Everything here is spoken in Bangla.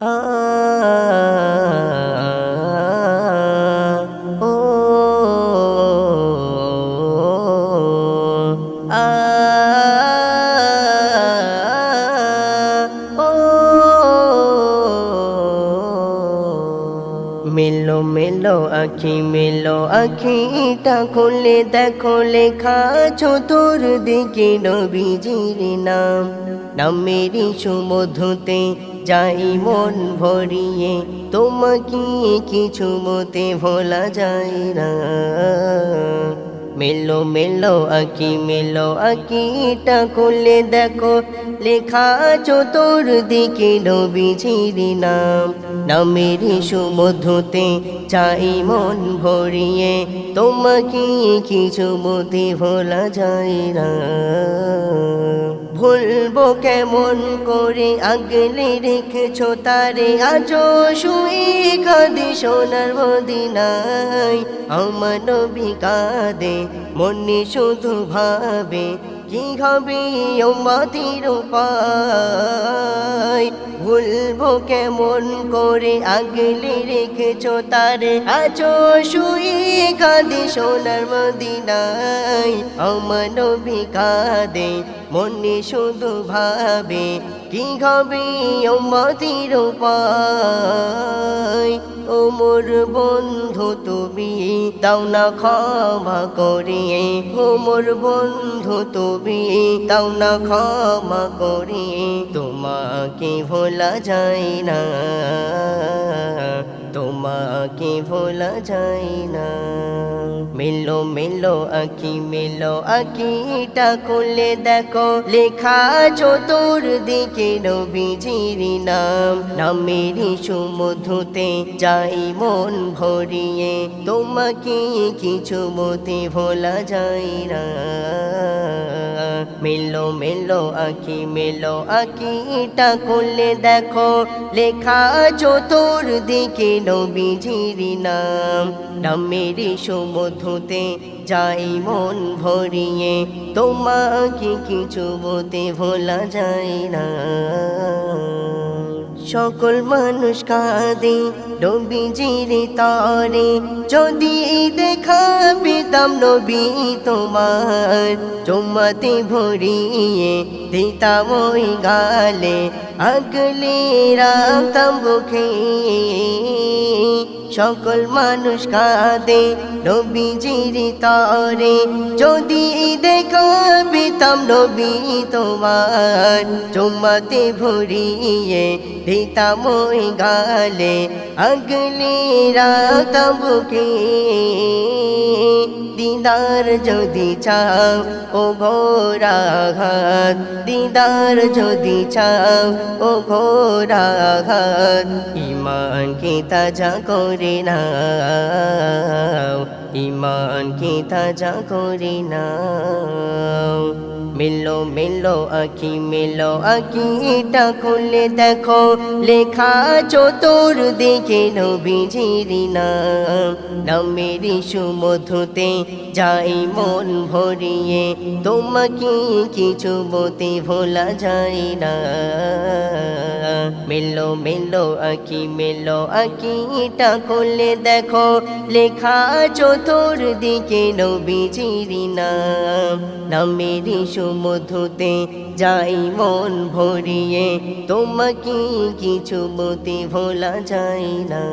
আ ও আ ও মেলো মেলো আখি মেলো আখিটা খুলে দেখো লেখা চতুর দিকে নবীজির নাম নামেরই সুমধুতে যাই মন ভরিয়ে, তোমাকে কিছু মতে ভোলা যায় না। মেলো মেলো, আকি, মেলো, আকিটা খুলে দেখো। লেখা চতুর দিকে নবীজির নাম নামের সুমধুতে চাই মন ভরিয়ে, তোমাকে কিছু মতে ভোলা যায় না। ভুলবো কেমন করে? আগলে রেখেছো তারে। আজো শুয়ে কাঁদে সোনার মদিনায়। আমার নবী কাঁদে, মনে শুধু ভাবে। কি হবে অম্বাতির উপায়? ভুলবো কেমন করে আগলে রেখেছো তারে? আছো শুয়ে কাঁদে সোনার মদিনায়। আমার নবী কাঁদে, মনে শুধু ভাবে কি হবে অম্বাতির উপায়? ও মোর বন্ধু, তুমি দাও না ক্ষমা করিয়ে। ও মোর বন্ধু, তুমি দাও না ক্ষমা করিয়ে। তোমাকে ভোলা যায় না। তোমাকে ভোলা যায় না। মেলো মেলো, আকি, মেলো, আকিটা খুলে দেখো। লেখা চতুর দিকে নবীজির নাম। নামের সুমধুতে যাই মন ভরিয়ে। তোমাকে কিছু মতে ভোলা যায় না। মেলো মেলো, আকি, মেলো, আকিটা খুলে দেখো। লেখা চতুর দিকে নবীজির নাম। নামের সুমধুতে যাই মন ভরিয়ে তোমাকে কিছু বোধে ভোলা যায় না। সকল মানুষ কাঁদে, নবীজির তরে। যদি দেখা পেতাম নবী তোমার জমাতে ভরিয়ে দিতাম ওই গালে, আগলে রাখতাম বুকে। সকল মানুষ কাঁদে, নবীজির তরে। যদি দেখা পেতাম নবী তোমার জমাতে ভরিয়ে দিতাম ওই গালে আগলে রাত বুকে দিদার যদি চাও, ও ঘোরাঘাত দিদার যদি চাও, ও ঘোরাঘাত ইমানকে তাজা করে নাও ইমানকে তাজা করে নাও। মিলো মিলো আঁকি মিলো আঁকিটা খুলে দেখো লেখা চতুর দিকে নবীজিরি নাম নামের সুমধুতে যাই মন ভরিয়ে তোমাকে কিছু বতে ভোলা যায় না মেলো মেলো আঁকি, মেলো আঁকিটা করলে দেখো। লেখা চতুর দিকে নবীজির নাম। নামের সুমধুতে যাই মন ভরিয়ে, তোমাকে কিছু মতে ভোলা যায় না।